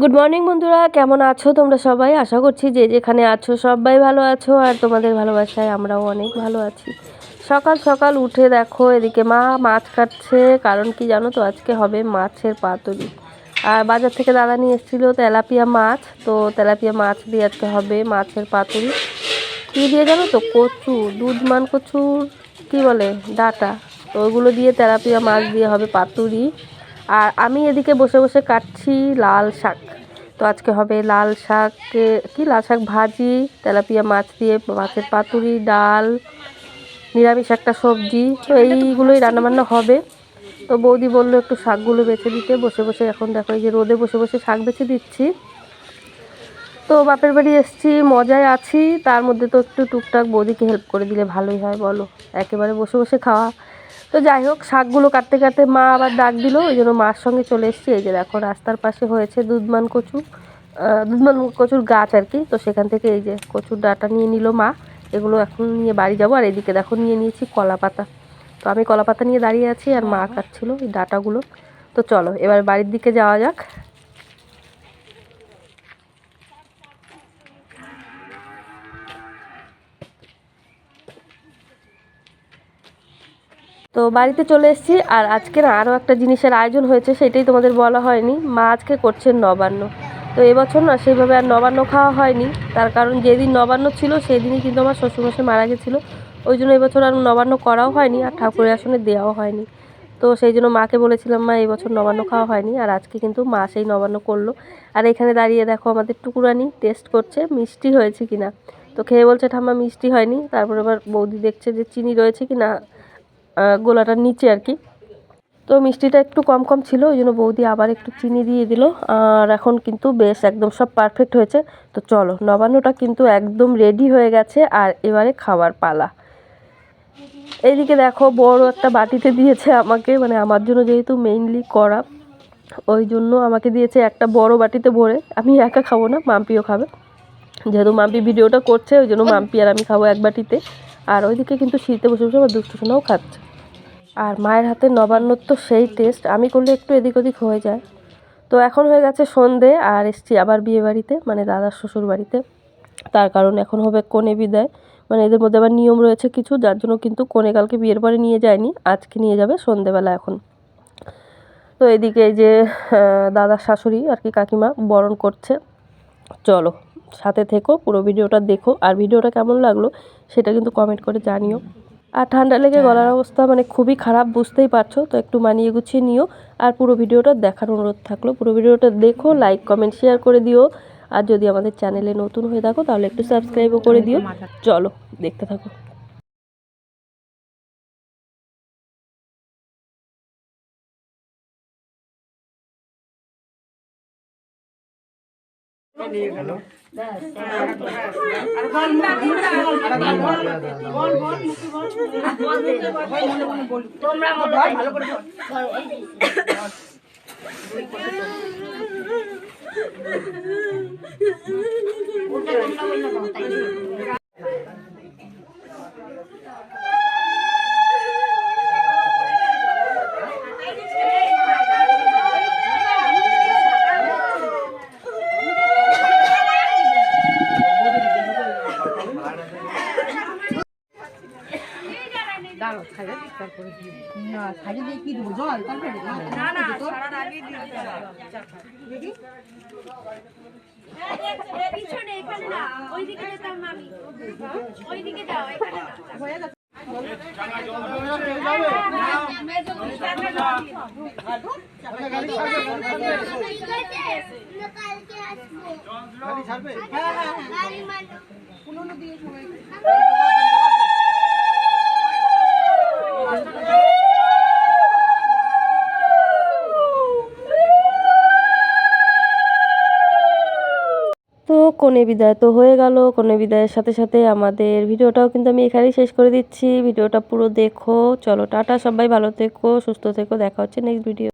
Good morning বন্ধুরা। কেমন আছো তোমরা সবাই? আশা করছি যে যেখানে আছো সবাই ভালো আছো, আর তোমাদের ভালোবাসায় আমরাও অনেক ভালো আছি। সকাল সকাল উঠে দেখো, এদিকে মা মাছ কাটছে। কারণ কি জানো তো, আজকে হবে মাছের পাতুরি। আর বাজার থেকে দাদা নিয়ে এসেছিল তেলাপিয়া মাছ। তো তেলাপিয়া মাছ দিয়ে আজকে হবে মাছের পাতুরি। কী দিয়ে জানো তো? কচু দুধমান কচুর, কী বলে? ডাটা। তো ওগুলো দিয়ে তেলাপিয়া মাছ দিয়ে হবে পাতুরি। আর আমি এদিকে বসে বসে কাটছি লাল শাক। তো আজকে হবে লাল শাকে কি লাল শাক? ভাজি তেলাপিয়া মাছ দিয়ে মাছের পাতুরি ডাল নিরামিষ একটা সবজি। তো এইগুলোই রান্নাবান্না হবে। তো বৌদি বলল একটু শাকগুলো বেছে দিতে। বসে বসে এখন দেখো এই যে রোদে বসে বসে শাক বেছে দিচ্ছি। তো বাপের বাড়ি এসছি মজায় আছি। তার মধ্যে তো একটু টুকটাক বৌদিকে হেল্প করে দিলে ভালোই হয় বলো। একেবারে বসে বসে খাওয়া। তো যাই হোক শাকগুলো কাটতে কাটতে মা আবার ডাক দিল ওই জন্য মার সঙ্গে চলে এসেছি। এই যে দেখো রাস্তার পাশে হয়েছে দুধমান কচু দুধমান কচুর গাছ আর কি। তো সেখান থেকে এই যে কচুর ডাটা নিয়ে নিল মা। এগুলো এখন নিয়ে বাড়ি যাব। আর এদিকে দেখো নিয়ে নিয়েছি কলা পাতা। তো আমি কলা পাতা নিয়ে দাঁড়িয়ে আছি আর মা কাটছিল ওই ডাটাগুলো। তো চলো এবার বাড়ির দিকে যাওয়া যাক। তো বাড়িতে চলে এসেছি আর আজকে না আরও একটা জিনিসের আয়োজন হয়েছে, সেটাই তোমাদের বলা হয়নি। মা আজকে করছেন নবান্ন। তো এবছর না সেইভাবে আর নবান্ন খাওয়া হয়নি। তার কারণ যেদিন নবান্ন ছিল সেই দিনই কিন্তু আমার শ্বশুরমশাই মারা গেছিল। ওই জন্য এবছর আর নবান্ন করাও হয়নি আর ঠাকুরের আসনে দেওয়াও হয়নি। তো সেই জন্য মাকে বলেছিলাম, মা, এবছর নবান্ন খাওয়া হয়নি। আর আজকে কিন্তু মা সেই নবান্ন করল। আর এখানে দাঁড়িয়ে দেখো আমাদের টুকুরানি টেস্ট করছে, মিষ্টি হয়েছে কিনা। তো খেয়ে বলছে, ঠাম্মা, মিষ্টি হয়নি। তারপর আবার বৌদি দেখছে যে চিনি রয়েছে কি না গোলাটার নিচে আর কি। তো মিষ্টিটা একটু কম কম ছিল, ওই জন্য বৌদি আবার একটু চিনি দিয়ে দিল। আর এখন কিন্তু বেশ একদম সব পারফেক্ট হয়েছে। তো চলো, নবান্নটা কিন্তু একদম রেডি হয়ে গেছে, আর এবারে খাবার পালা। এইদিকে দেখো, বড় একটা বাটিতে দিয়েছে আমাকে মানে আমার জন্য যেহেতু মেইনলি করা ওই জন্য আমাকে দিয়েছে একটা বড় বাটিতে ভরে। আমি একা খাব না, মাম্পিও খাবে। যেহেতু মাম্পি ভিডিওটা করছে, ওই জন্য মাম্পি আর আমি খাব এক বাটিতে। আর ওইদিকে কিন্তু শীতে বসে বসে আমার দুষ্টু খাচ্ছে। আর মায়ের হাতে নবান্নর তো সেই টেস্ট আমি করলে একটু এদিক ওদিক হয়ে যায়। তো এখন হয়ে গেছে সন্ধে, আর এসছি আবার বিয়ে বাড়িতে মানে দাদার শ্বশুর বাড়িতে। তার কারণ এখন হবে কনে বিদায় মানে এদের মধ্যে আবার নিয়ম রয়েছে কিছু, যার জন্য কিন্তু কনে কালকে বিয়ের পরে নিয়ে যায়নি, আজকে নিয়ে যাবে সন্ধেবেলা এখন। তো এদিকে এই যে দাদার শাশুড়ি আর কি কাকিমা বরণ করছে। চলো, সাথে থেকো, পুরো ভিডিওটা দেখো, আর ভিডিওটা কেমন লাগল সেটা কিন্তু কমেন্ট করে জানিও। আর ঠান্ডা লেগে গলার অবস্থা মানে খুবই খারাপ বুঝতেই পারছ। তো একটু মানিয়ে গুছিয়ে নিও। আর পুরো ভিডিওটা দেখার অনুরোধ থাকল। পুরো ভিডিওটা দেখো লাইক কমেন্ট শেয়ার করে দিও। আর যদি আমাদের চ্যানেলে নতুন হয়ে থাকো তাহলে একটু সাবস্ক্রাইবও করে দিও। চলো দেখতে থাকো। নিয়ে গেল তোমরা না সাইডে দিয়ে কি দেবো? জল তারপরে না না পিছনে এখানে না ওইদিকে তার মামি। ওইদিকে যাও এখানে না। তো কনে বিদায় তো হয়ে গেল। কনে বিদায়ের সাথে সাথে আমাদের ভিডিওটাও কিন্তু আমি এখানেই শেষ করে দিচ্ছি। ভিডিওটা পুরো দেখো। চলো টাটা সবাই, ভালো থেকো, সুস্থ থেকো। দেখা হচ্ছে নেক্সট ভিডিও